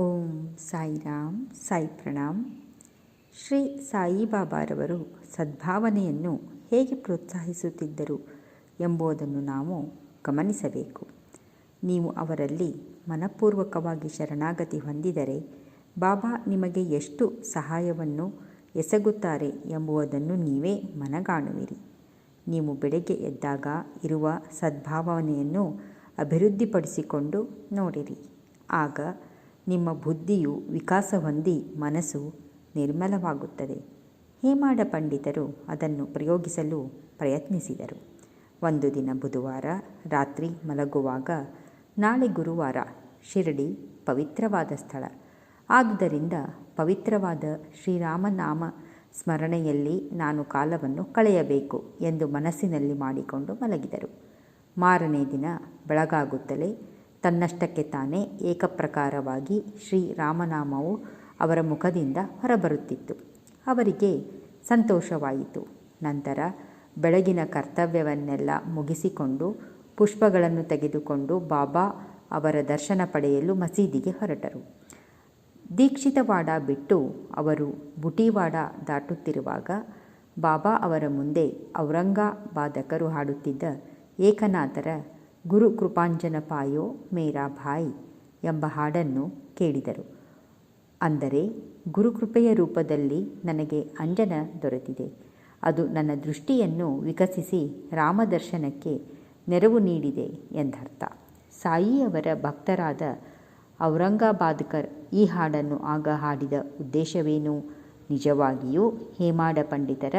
ಓಂ ಸಾಯಿರಾಮ್, ಸಾಯಿ ಪ್ರಣಾಮ್. ಶ್ರೀ ಸಾಯಿಬಾಬಾರವರು ಸದ್ಭಾವನೆಯನ್ನು ಹೇಗೆ ಪ್ರೋತ್ಸಾಹಿಸುತ್ತಿದ್ದರು ಎಂಬುದನ್ನು ನಾವು ಗಮನಿಸಬೇಕು. ನೀವು ಅವರಲ್ಲಿ ಮನಪೂರ್ವಕವಾಗಿ ಶರಣಾಗತಿ ಹೊಂದಿದರೆ ಬಾಬಾ ನಿಮಗೆ ಎಷ್ಟು ಸಹಾಯವನ್ನು ಎಸಗುತ್ತಾರೆ ಎಂಬುದನ್ನು ನೀವೇ ಮನಗಾಣುವಿರಿ. ನೀವು ಬೆಳಗ್ಗೆ ಎದ್ದಾಗ ಇರುವ ಸದ್ಭಾವನೆಯನ್ನು ಅಭಿವೃದ್ಧಿಪಡಿಸಿಕೊಂಡು ನೋಡಿರಿ. ಆಗ ನಿಮ್ಮ ಬುದ್ಧಿಯು ವಿಕಾಸ ಹೊಂದಿ ಮನಸ್ಸು ನಿರ್ಮಲವಾಗುತ್ತದೆ. ಹೇಮಾಡ ಪಂಡಿತರು ಅದನ್ನು ಪ್ರಯೋಗಿಸಲು ಪ್ರಯತ್ನಿಸಿದರು. ಒಂದು ದಿನ ಬುಧವಾರ ರಾತ್ರಿ ಮಲಗುವಾಗ ನಾಳೆ ಗುರುವಾರ ಶಿರಡಿ ಪವಿತ್ರವಾದ ಸ್ಥಳ. ಆದುದರಿಂದ ಪವಿತ್ರವಾದ ಶ್ರೀರಾಮನಾಮ ಸ್ಮರಣೆಯಲ್ಲಿ ನಾನು ಕಾಲವನ್ನು ಕಳೆಯಬೇಕು ಎಂದು ಮನಸ್ಸಿನಲ್ಲಿ ಮಾಡಿಕೊಂಡು ಮಲಗಿದರು. ಮಾರನೇ ದಿನ ಬೆಳಗಾಗುತ್ತಲೇ ತನ್ನಷ್ಟಕ್ಕೆ ತಾನೇ ಏಕಪ್ರಕಾರವಾಗಿ ಶ್ರೀರಾಮನಾಮವು ಅವರ ಮುಖದಿಂದ ಹೊರಬರುತ್ತಿತ್ತು. ಅವರಿಗೆ ಸಂತೋಷವಾಯಿತು. ನಂತರ ಬೆಳಗಿನ ಕರ್ತವ್ಯವನ್ನೆಲ್ಲ ಮುಗಿಸಿಕೊಂಡು ಪುಷ್ಪಗಳನ್ನು ತೆಗೆದುಕೊಂಡು ಬಾಬಾ ಅವರ ದರ್ಶನ ಪಡೆಯಲು ಮಸೀದಿಗೆ ಹೊರಟರು. ದೀಕ್ಷಿತವಾಡ ಬಿಟ್ಟು ಅವರು ಬುಟಿವಾಡ ದಾಟುತ್ತಿರುವಾಗ ಬಾಬಾ ಅವರ ಮುಂದೆ ಔರಂಗಾಬಾದಕರು ಹಾಡುತ್ತಿದ್ದ ಏಕನಾಥರ ಗುರು ಕೃಪಾಂಜನ ಪಾಯೋ ಮೇರಾ ಭಾಯಿ ಎಂಬ ಹಾಡನ್ನು ಕೇಳಿದರು. ಅಂದರೆ ಗುರುಕೃಪೆಯ ರೂಪದಲ್ಲಿ ನನಗೆ ಅಂಜನ ದೊರೆತಿದೆ. ಅದು ನನ್ನ ದೃಷ್ಟಿಯನ್ನು ವಿಕಸಿಸಿ ರಾಮದರ್ಶನಕ್ಕೆ ನೆರವು ನೀಡಿದೆ ಎಂದರ್ಥ. ಸಾಯಿಯವರ ಭಕ್ತರಾದ ಔರಂಗಾಬಾದ್ಕರ್ ಈ ಹಾಡನ್ನು ಆಗ ಹಾಡಿದ ಉದ್ದೇಶವೇನು? ನಿಜವಾಗಿಯೂ ಹೇಮಾಡ ಪಂಡಿತರ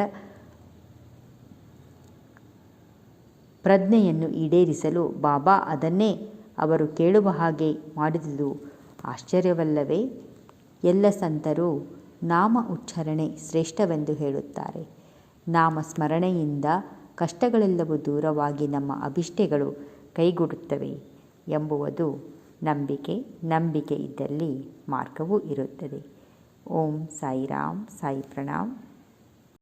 ಪ್ರಜ್ಞೆಯನ್ನು ಈಡೇರಿಸಲು ಬಾಬಾ ಅದನ್ನೇ ಅವರು ಕೇಳುವ ಹಾಗೆ ಮಾಡಿದುದು. ಆಶ್ಚರ್ಯವಲ್ಲವೇ? ಎಲ್ಲ ಸಂತರು ನಾಮ ಉಚ್ಚಾರಣೆ ಶ್ರೇಷ್ಠವೆಂದು ಹೇಳುತ್ತಾರೆ. ನಾಮ ಸ್ಮರಣೆಯಿಂದ ಕಷ್ಟಗಳೆಲ್ಲವೂ ದೂರವಾಗಿ ನಮ್ಮ ಅಭಿಷ್ಟೆಗಳು ಕೈಗೂಡುತ್ತವೆ ಎಂಬುವುದು ನಂಬಿಕೆ. ನಂಬಿಕೆ ಇದ್ದಲ್ಲಿ ಮಾರ್ಗವೂ ಇರುತ್ತದೆ. ಓಂ ಸಾಯಿರಾಮ್ ಸಾಯಿ ಪ್ರಣಾಮ್